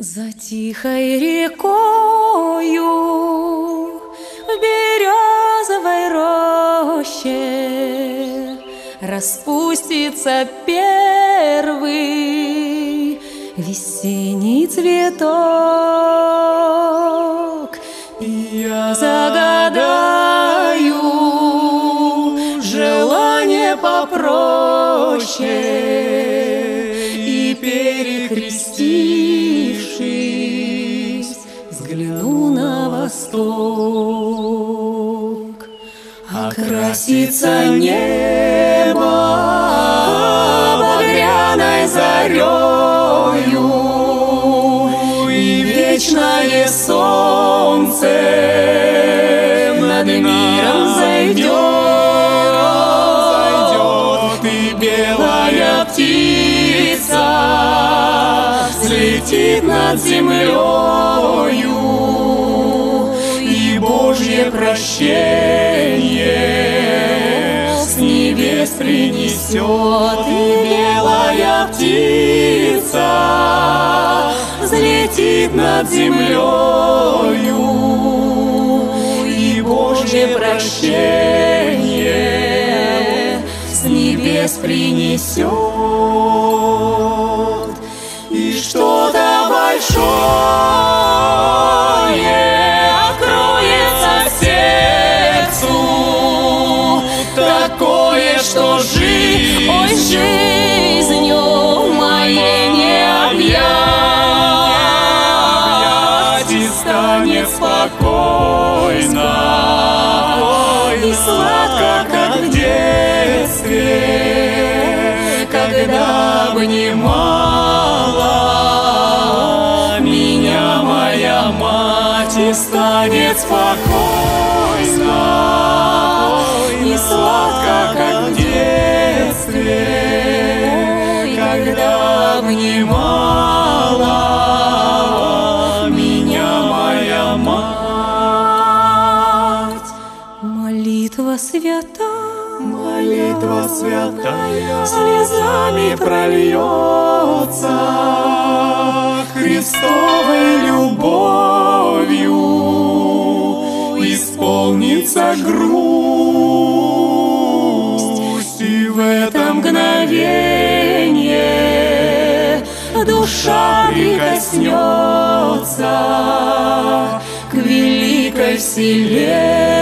За тихой рекою в березовой роще Распустится первый весенний цветок. И я загадаю желание попроще И перекрестившись, на восток. Окрасится небо багряной зарею, И вечное солнце над миром зайдет, И белая птица взлетит над землею, Прощение с небес принесет, И белая птица взлетит над землею, И Божье прощение с небес принесет. И что-то большое такое, что жизнь, ой, жизнью моей не объять, и станет спокойно, и сладко, как в детстве, когда обнимала меня моя мать и станет спокойно когда обнимала меня моя мать. Молитва свята, Молитва святая слезами прольется Христовой любовью исполнится грусть, и в это мгновение душа прикоснется к великой вселенной